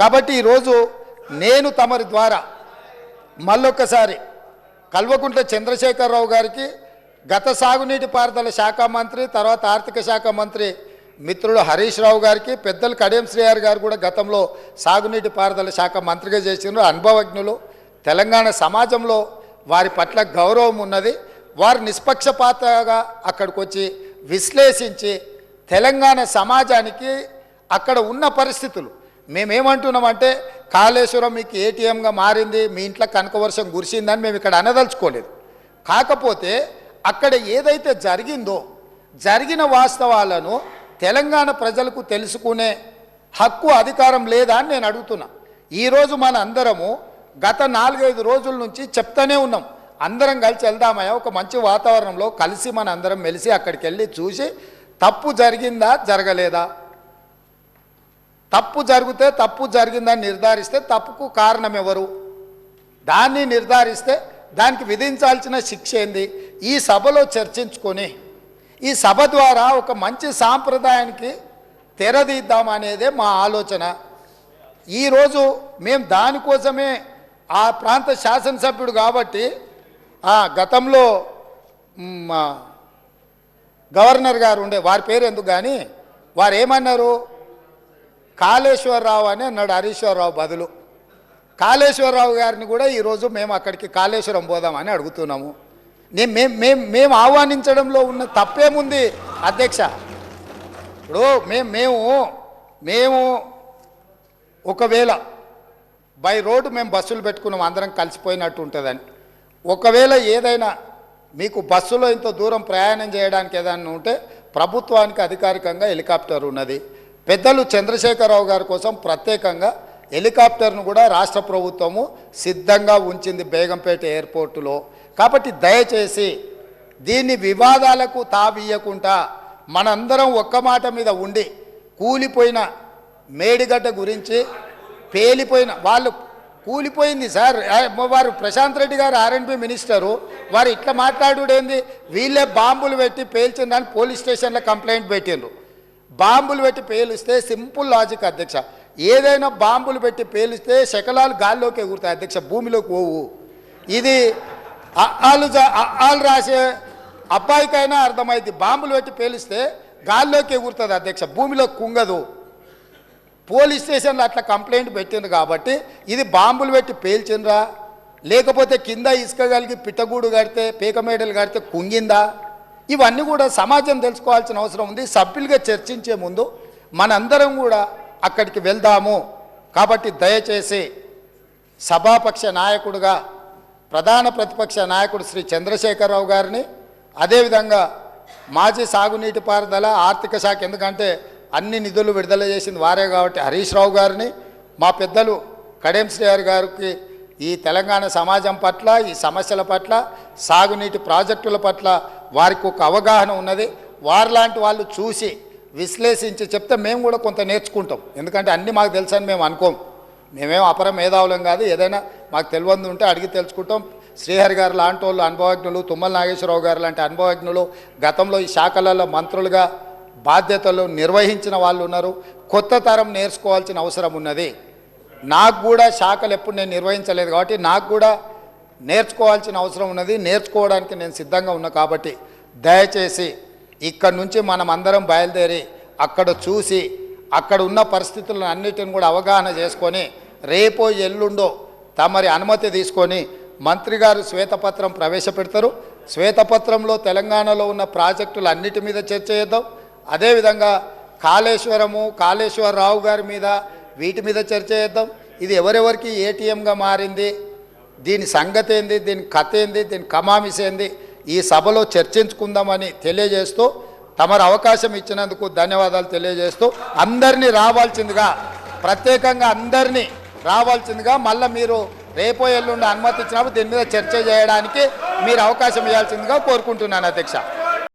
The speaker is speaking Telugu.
కాబట్టి ఈరోజు నేను తమరి ద్వారా మళ్ళొక్కసారి కల్వకుంట్ల చంద్రశేఖరరావు గారికి గత సాగునీటి పారుదల శాఖ మంత్రి తర్వాత ఆర్థిక శాఖ మంత్రి మిత్రుడు హరీష్ రావు గారికి పెద్దలు కడియం శ్రీహారి గారు కూడా గతంలో సాగునీటి పారుదల శాఖ మంత్రిగా చేసిన అనుభవజ్ఞులు తెలంగాణ సమాజంలో వారి పట్ల గౌరవం ఉన్నది. వారు నిష్పక్షపాతగా అక్కడికి వచ్చి విశ్లేషించి తెలంగాణ సమాజానికి అక్కడ ఉన్న పరిస్థితులు మేమేమంటున్నామంటే కాళేశ్వరం మీకు ఏటీఎంగా మారింది మీ ఇంట్లో కనక వర్షం కురిసిందని మేము ఇక్కడ అనదలుచుకోలేదు. కాకపోతే అక్కడ ఏదైతే జరిగిందో జరిగిన వాస్తవాలను తెలంగాణ ప్రజలకు తెలుసుకునే హక్కు అధికారం లేదా అని నేను అడుగుతున్నా. ఈరోజు మన అందరము గత నాలుగైదు రోజుల నుంచి చెప్తానే ఉన్నాం. అందరం కలిసి వెళ్దామయ్యా ఒక మంచి వాతావరణంలో కలిసి మన అందరం మెలిసి అక్కడికి వెళ్ళి చూసి తప్పు జరిగిందా జరగలేదా? తప్పు జరిగితే తప్పు జరిగిందని నిర్ధారిస్తే తప్పుకు కారణం ఎవరు దాన్ని నిర్ధారిస్తే దానికి విధించాల్సిన శిక్ష ఏంది? ఈ సభలో చర్చించుకొని ఈ సభ ద్వారా ఒక మంచి సాంప్రదాయానికి తెరదీద్దామనేదే మా ఆలోచన. ఈరోజు మేము దానికోసమే ఆ ప్రాంత శాసనసభ్యుడు కాబట్టి గతంలో మా గవర్నర్ గారు ఉండే వారి పేరు ఎందుకు కానీ వారు ఏమన్నారు కాళేశ్వరరావు అని అన్నాడు హరీశ్వరరావు బదులు. కాళేశ్వరరావు గారిని కూడా ఈరోజు మేము అక్కడికి కాళేశ్వరం పోదామని అడుగుతున్నాము. నేను మేము మేము మేము ఆహ్వానించడంలో ఉన్న తప్పేముంది అధ్యక్ష? ఇప్పుడు మేము మేము మేము ఒకవేళ బై రోడ్డు మేము బస్సులు పెట్టుకున్నాం అందరం కలిసిపోయినట్టు ఉంటుందని. ఒకవేళ ఏదైనా మీకు బస్సులో ఇంత దూరం ప్రయాణం చేయడానికి ఏదైనా ఉంటే ప్రభుత్వానికి అధికారికంగా హెలికాప్టర్ ఉన్నది. పెద్దలు చంద్రశేఖరరావు గారి కోసం ప్రత్యేకంగా హెలికాప్టర్ను కూడా రాష్ట్ర ప్రభుత్వము సిద్ధంగా ఉంచింది బేగంపేట ఎయిర్పోర్టులో. కాబట్టి దయచేసి దీన్ని వివాదాలకు తావియకుండా మనందరం ఒక్క మాట మీద ఉండి కూలిపోయిన మేడిగడ్డ గురించి పేలిపోయిన వాళ్ళు కూలిపోయింది సార్. వారు ప్రశాంత్ రెడ్డి గారు ఆర్ఎన్బి మినిస్టరు. వారు ఇట్లా మాట్లాడుడేంది? వీళ్ళే బాంబులు పెట్టి పేల్చిందని పోలీస్ స్టేషన్లో కంప్లైంట్ పెట్టిండ్రు. బాంబులు పెట్టి పేలిస్తే సింపుల్ లాజిక్ అధ్యక్ష. ఏదైనా బాంబులు పెట్టి పేలిస్తే శకలాలు గాల్లోకి ఎగురుతాయి అధ్యక్ష భూమిలోకి పోవు. ఇది వాళ్ళు వాళ్ళు రాసే అబ్బాయికైనా అర్థమైంది బాంబులు పెట్టి పేలిస్తే గాల్లోకి ఎగురుతుంది అధ్యక్ష భూమిలో కుంగదు. పోలీస్ స్టేషన్లో అట్లా కంప్లైంట్ పెట్టిండ్రు కాబట్టి ఇది బాంబులు పెట్టి పేల్చిండ్రా? లేకపోతే కింద ఇసుక కలిగి పిట్టగూడు కడితే పీకమేడలు కడితే కుంగిందా? ఇవన్నీ కూడా సమాజం తెలుసుకోవాల్సిన అవసరం ఉంది. సభ్యులుగా చర్చించే ముందు మనందరం కూడా అక్కడికి వెళ్దాము. కాబట్టి దయచేసి సభాపక్ష నాయకుడుగా ప్రధాన ప్రతిపక్ష నాయకుడు శ్రీ చంద్రశేఖరరావు గారిని అదేవిధంగా మాజీ సాగునీటి పారుదల ఆర్థిక శాఖ ఎందుకంటే అన్ని నిధులు విడుదల చేసింది వారే కాబట్టి హరీష్ రావు గారిని మా పెద్దలు కడెం శ్రీహరి గారికి ఈ తెలంగాణ సమాజం పట్ల ఈ సమస్యల పట్ల సాగునీటి ప్రాజెక్టుల పట్ల వారికి ఒక అవగాహన ఉన్నది. వారిలాంటి వాళ్ళు చూసి విశ్లేషించి చెప్తే మేము కూడా కొంత నేర్చుకుంటాం. ఎందుకంటే అన్నీ మాకు తెలుసని మేము అనుకోం. మేమేం అపర మేధావులం కాదు. ఏదైనా మాకు తెలియంది ఉంటే అడిగి తెలుసుకుంటాం. శ్రీహరి గారు లాంటి వాళ్ళు అనుభవజ్ఞులు తుమ్మల నాగేశ్వరరావు గారు లాంటి అనుభవజ్ఞులు గతంలో ఈ శాఖలలో మంత్రులుగా బాధ్యతలు నిర్వహించిన వాళ్ళు ఉన్నారు. కొత్త తరం నేర్చుకోవాల్సిన అవసరం ఉన్నది. నాకు కూడా శాఖలు ఎప్పుడు నేను నిర్వహించలేదు కాబట్టి నాకు కూడా నేర్చుకోవాల్సిన అవసరం ఉన్నది. నేర్చుకోవడానికి నేను సిద్ధంగా ఉన్నా కాబట్టి దయచేసి ఇక్కడి నుంచి మనం అందరం బయలుదేరి అక్కడ చూసి అక్కడ ఉన్న పరిస్థితులను అన్నిటిని కూడా అవగాహన చేసుకొని రేపో ఎల్లుండో తమరి అనుమతి తీసుకొని మంత్రి గారు శ్వేతపత్రం ప్రవేశపెడతారు. శ్వేతపత్రంలో తెలంగాణలో ఉన్న ప్రాజెక్టులు అన్నిటి మీద చర్చ చేద్దాం. అదేవిధంగా కాళేశ్వరము కాళేశ్వరరావు గారి మీద వీటి మీద చర్చ చేద్దాం. ఇది ఎవరెవరికి ఏటీఎంగా మారింది? దీని సంగతి ఏంది? దీని కథ ఏంది? దీని కమామిస్ ఏంది? ఈ సభలో చర్చించుకుందామని తెలియజేస్తూ తమరు అవకాశం ఇచ్చినందుకు ధన్యవాదాలు తెలియజేస్తూ అందరినీ రావాల్సిందిగా ప్రత్యేకంగా అందరినీ రావాల్సిందిగా మళ్ళీ మీరు రేపో ఎల్లుండి అనుమతి ఇచ్చినప్పుడు దీని మీద చర్చ చేయడానికి మీరు అవకాశం ఇవ్వాల్సిందిగా కోరుకుంటున్నాను అధ్యక్ష.